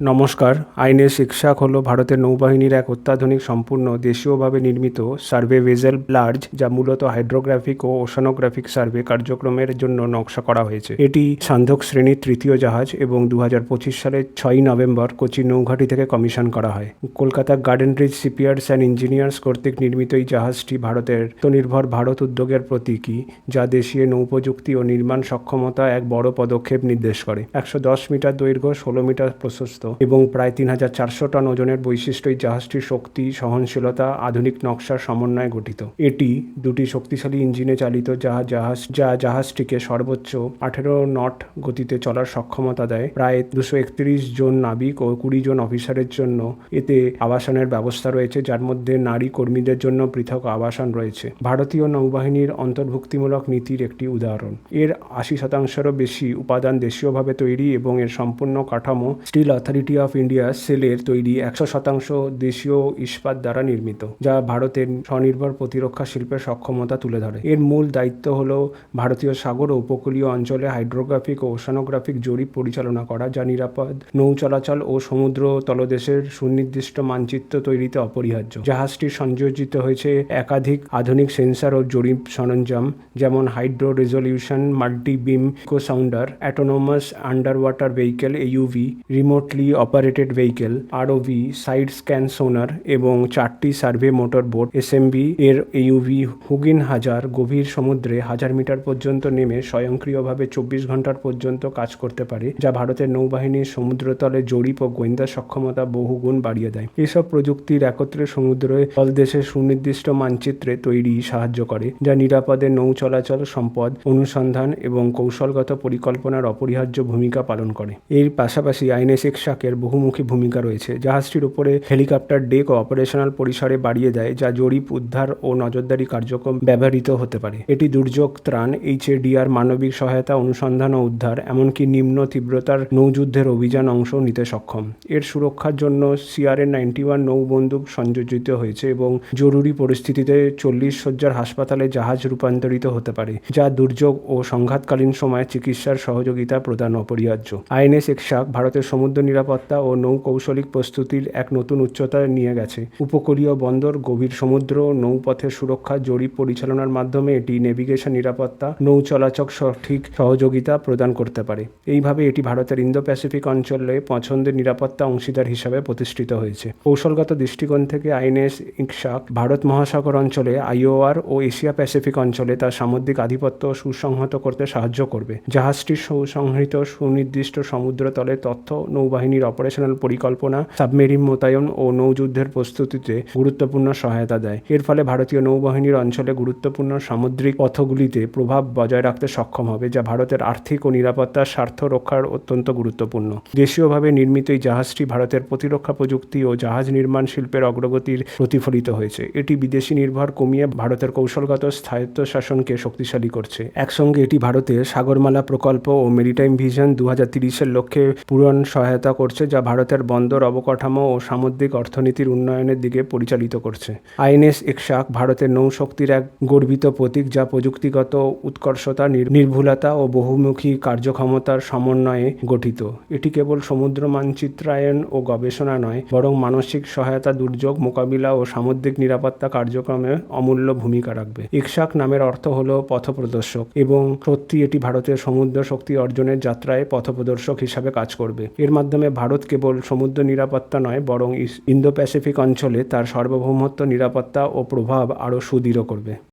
নমস্কার, আইনের শিক্ষাক হল ভারতের নৌবাহিনীর এক অত্যাধুনিক, সম্পূর্ণ, দেশীয়ভাবে নির্মিত সার্ভে ভেজেল লার্জ, যা মূলত হাইড্রোগ্রাফিক ও ওশানোগ্রাফিক সার্ভে কার্যক্রমের জন্য নকশা করা হয়েছে। এটি সান্ধক শ্রেণির তৃতীয় জাহাজ এবং দু হাজার পঁচিশ সালের ছয়ই নভেম্বর কোচি নৌঘাটি থেকে কমিশন করা হয়। Kolkata Garden Reach Shipyards and Engineers কর্তৃক নির্মিত এই জাহাজটি ভারতের আত্মনির্ভর ভারত উদ্যোগের প্রতীকী, যা দেশীয় নৌপ্রযুক্তি ও নির্মাণ সক্ষমতা এক বড় পদক্ষেপ নির্দেশ করে। একশো দশ মিটার দৈর্ঘ্য, ষোলো মিটার প্রশস্ত। এবং প্রায় তিন হাজার চারশো টন ওজনের বৈশিষ্ট্য এই জাহাজটির শক্তি, সহনশীলতা, আধুনিক নকশার সমন্বয়ে গঠিত। এটি দুটি শক্তিশালী ইঞ্জিনে চালিত জাহাজ জাহাজ, যা জাহাজটিকে সর্বোচ্চ আঠেরো নট গতিতে চলার সক্ষমতা দেয়। প্রায় দুশো একত্রিশ জন নাবিক ও কুড়ি জন অফিসারের জন্য এতে আবাসনের ব্যবস্থা রয়েছে, যার মধ্যে নারী কর্মীদের জন্য পৃথক আবাসন রয়েছে। ভারতীয় নৌবাহিনীর অন্তর্ভুক্তিমূলক নীতির একটি উদাহরণ। এর আশি শতাংশেরও বেশি উপাদান দেশীয়ভাবে তৈরি এবং এর সম্পূর্ণ কাঠামো স্টিল অথরিটি অফ ইন্ডিয়া সেলের তৈরি একশো শতাংশ দেশীয় ইস্পাত দ্বারা নির্মিত, যা ভারতের স্বনির্ভর প্রতিরক্ষা শিল্পের সক্ষমতা তুলে ধরে। এর মূল দায়িত্ব হল ভারতীয় সাগর ও উপকূলীয় অঞ্চলে হাইড্রোগ্রাফিক ও ওশানোগ্রাফিক জরিপ পরিচালনা করা, যা নিরাপদ, নৌ চলাচল ও সমুদ্র তলদেশের সুনির্দিষ্ট মানচিত্র তৈরিতে অপরিহার্য। জাহাজটি সংযোজিত হয়েছে একাধিক আধুনিক সেন্সর ও জরিপ সরঞ্জাম, যেমন hydro resolution multi beam echo sounder autonomous underwater vehicle AUV remotely operated vehicle ROV side scan sonar এবং চারটি সার্ভে মোটর বোট এসএমবি এর এইউভি হুগিন হাজার গভীর সমুদ্রে হাজার মিটার পর্যন্ত নেমে স্বয়ংক্রিয়ভাবে চব্বিশ ঘণ্টার পর্যন্ত কাজ করতে পারে, যা ভারতের নৌবাহিনীর সমুদ্রতলে জরিপ ও গোয়েন্দা সক্ষমতা বহুগুণ বাড়িয়ে দেয়। এসব প্রযুক্তির একত্রে সমুদ্রে তলদেশের সুনির্দিষ্ট মানচিত্রে তৈরি সাহায্য করে, যা নিরাপদে নৌ চলাচল, সম্পদ অনুসন্ধান এবং কৌশলগত পরিকল্পনার অপরিহার্য ভূমিকা পালন করে। এর পাশাপাশি আইএনএস এক্সাকের বহুমুখী ভূমিকা রয়েছে। জাহাজটির উপরে হেলিকপ্টার ডেক অপারেশনাল পরিসরে বাড়িয়ে দেয়, যা জরিপ, উদ্ধার ও নজরদারি কার্যক্রম ব্যবহৃত হতে পারে। এটি দুর্যোগ, ত্রাণ, এইচএডিআর, মানবিক সহায়তা, অনুসন্ধান ও উদ্ধার, এমনকি নিম্ন তীব্রতার নৌযুদ্ধের অভিযান অংশ নিতে সক্ষম। এর সুরক্ষার জন্য সিআরএন নাইনটি ওয়ান নৌ বন্দুক সংযোজিত হয়েছে এবং জরুরি পরিস্থিতিতে চল্লিশ শয্যার হাসপাতালে জাহাজ রূপান্তরিত হতে পারে, যা দুর্যোগ ও সংঘাতকালীন সময়ে চিকিৎসার সহযোগিতা প্রদান অপরিহার্য। আইএনএস এক্সাক ভারতের সমুদ্র নিরাপত্তা ও নৌকৌশলিক প্রস্তুতির এক নতুন উচ্চতায় নিয়ে গেছে। উপকূলীয় বন্দর, গভীর সমুদ্র, নৌপথের সুরক্ষা, জরিপ পরিচালনার মাধ্যমে এটি নেভিগেশন নিরাপত্তা, নৌ চলাচক সঠিক সহযোগিতা প্রদান করতে পারে। এইভাবে এটি ভারতের ইন্দো প্যাসিফিক অঞ্চলে পছন্দের নিরাপত্তা অংশীদার হিসাবে প্রতিষ্ঠিত হয়েছে। কৌশলগত দৃষ্টিকোণ থেকে আইএনএস ইকশাক ভারত মহাসাগর অঞ্চলে আইওআর ও এশিয়া প্যাসিফিক অঞ্চলে তার সামুদ্রিক আধিপত্য সুসংহত করতে সাহায্য করবে। জাহাজটির সুসংহৃত সুনির্দিষ্ট সমুদ্রতলে তথ্য নৌবাহিনীর অপারেশনাল পরিকল্পনা সাবমেরিন মোতায়েন ও নৌযুদ্ধের প্রস্তুতিতে গুরুত্বপূর্ণ সহায়তা দেয়। এর ফলে ভারতীয় নৌবাহিনীর অঞ্চলে গুরুত্বপূর্ণ সামুদ্রিক পথগুলিতে প্রভাব বজায় রাখতে সক্ষম হবে, যা ভারতের আর্থিক ও নিরাপত্তার স্বার্থ রক্ষার অত্যন্ত গুরুত্বপূর্ণ। দেশীয়ভাবে নির্মিত এই জাহাজটি ভারতের প্রতিরক্ষা প্রযুক্তি ও জাহাজ নির্মাণ শিল্পের অগ্রগতির প্রতিফলিত হয়েছে। এটি বিদেশি নির্ভর কমিয়ে ভারতের কৌশলগত স্থায়িত্ব শাসনকে শক্তিশালী করছে। একসঙ্গে এটি ভারতের সাগরমালা প্রকল্প ও মেরিটাইম ভিশন দু হাজার লক্ষ্যে পূরণ সহায়তা করছে যা ভারতের বন্দর অবকাঠামো ও সামুদ্রিক অর্থনীতির উন্নয়নের দিকে পরিচালিত করছে। আইএনএস এক্সাক ভারতের নৌশক্তির এক গর্বিত প্রতীক যা প্রযুক্তিগত উৎকর্ষতা নির্ভুলতা ও বহুমুখী কার্যক্ষমতার সমন্বয়ে গঠিত। এটি কেবল সমুদ্র মানচিত্রায়ন ও গবেষণা নয়, বরং মানসিক সহায়তা, দুর্যোগ, মোকাবিলা ও সামুদ্রিক নিরাপত্তা কার্যক্রমে অমূল্য ভূমিকা রাখবে। ইকশাক নামের অর্থ হল পথপ্রদর্শক এবং সত্যি এটি ভারতের সমুদ্র শক্তি অর্জনের যাত্রায় পথপ্রদর্শক হিসাবে কাজ করবে। এর মাধ্যমে ভারত কেবল সমুদ্র নিরাপত্তা নয়, বরং ইন্দো প্যাসিফিক অঞ্চলে তার সার্বভৌমত্ব নিরাপত্তা ও প্রভাব আরও সুদৃঢ় করবে।